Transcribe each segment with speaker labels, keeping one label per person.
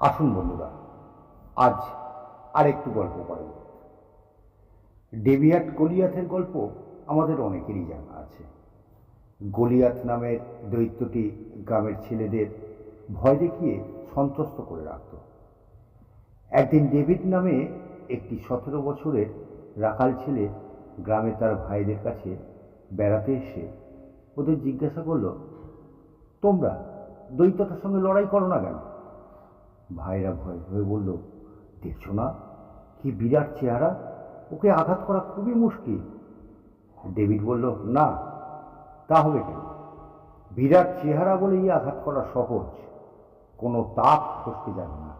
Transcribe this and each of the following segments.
Speaker 1: আসুন বন্ধুরা, আজ আরেকটু গল্প করেন ডেভিয়াট গলিয়াথের গল্প আমাদের অনেকেরই জানা আছে। গলিয়াথ নামের দৈত্যটি গ্রামের ছেলেদের ভয় দেখিয়ে সন্ত্রস্ত করে রাখত। একদিন ডেভিড নামে একটি সতেরো বছরের রাখাল ছেলে গ্রামে তার ভাইদের কাছে বেড়াতে এসে ওদের জিজ্ঞাসা করল, তোমরা দৈত্যতার সঙ্গে লড়াই করো না কেন? ভাইরা ভয় ভয়ে বলল, দেখছ না? কি বিরাট চেহারা? ওকে আঘাত করা খুবই মুশকিল। ডেভিড বলল, না, তা হবে কেন? বিরাট চেহারা বলেই আঘাত করা সহজ। কোনো তাপ ফসকে যাবে না।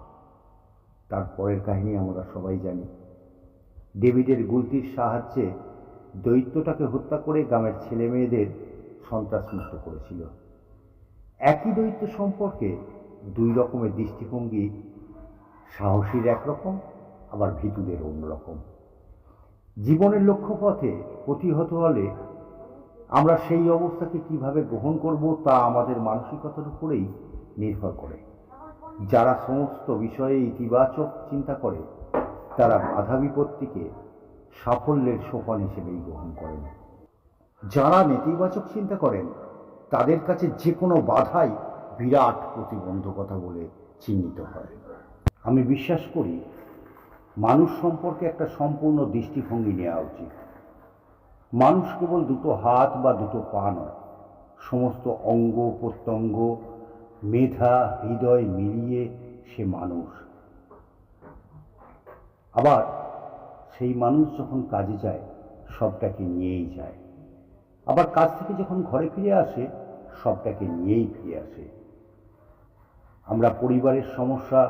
Speaker 1: তারপরের কাহিনী আমরা সবাই জানি। ডেভিডের গুলতির সাহায্যে দৈত্যটাকে হত্যা করে গ্রামের ছেলে মেয়েদের সন্ত্রাসমুক্ত করেছিল। একই দৈত্য সম্পর্কে দুই রকমের দৃষ্টিভঙ্গি, সাহসীর একরকম আবার ভীতুদের অন্যরকম জীবনের লক্ষ্যপথে প্রতিহত হলে আমরা সেই অবস্থাকে কীভাবে গ্রহণ করব তা আমাদের মানসিকতার উপরেই নির্ভর করে। যারা সমস্ত বিষয়ে ইতিবাচক চিন্তা করে, তারা বাধা বিপত্তিকে সাফল্যের সোপান হিসেবেই গ্রহণ করেন। যারা নেতিবাচক চিন্তা করেন, তাদের কাছে যে কোনো বাধাই বিরাট প্রতিবন্ধকতা বলে চিহ্নিত হয়। আমি বিশ্বাস করি, মানুষ সম্পর্কে একটা সম্পূর্ণ দৃষ্টিভঙ্গি নেওয়া উচিত। মানুষ কেবল দুটো হাত বা দুটো পা নয়, সমস্ত অঙ্গ, প্রত্যঙ্গ, মেধা, হৃদয় মিলিয়ে সে মানুষ। আবার সেই মানুষ যখন কাজে যায়, সবটাকে নিয়েই যায়। আবার কাজ থেকে যখন ঘরে ফিরে আসে, সবটাকে নিয়েই ফিরে আসে। আমরা পরিবারের সমস্যা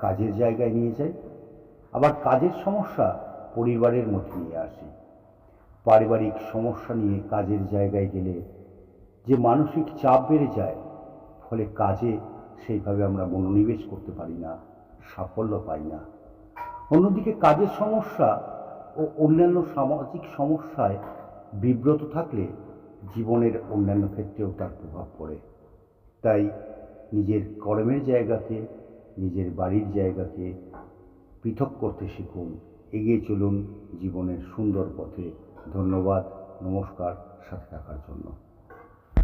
Speaker 1: কাজের জায়গায় নিয়ে যাই, আবার কাজের সমস্যা পরিবারের মধ্যে নিয়ে আসি। পারিবারিক সমস্যা নিয়ে কাজের জায়গায় গেলে যে মানসিক চাপ বেড়ে যায়, ফলে কাজে সেইভাবে আমরা মনোনিবেশ করতে পারি না, সাফল্য পাই না। অন্যদিকে কাজের সমস্যা ও অন্যান্য সামাজিক সমস্যায় বিব্রত থাকলে জীবনের অন্যান্য ক্ষেত্রেও তার প্রভাব পড়ে। তাই নিজের কর্মের জায়গাকে, নিজের বাড়ির জায়গাকে পৃথক করতে শিখুন। এগিয়ে চলুন জীবনের সুন্দর পথে। ধন্যবাদ, নমস্কার, সাথে থাকার জন্য।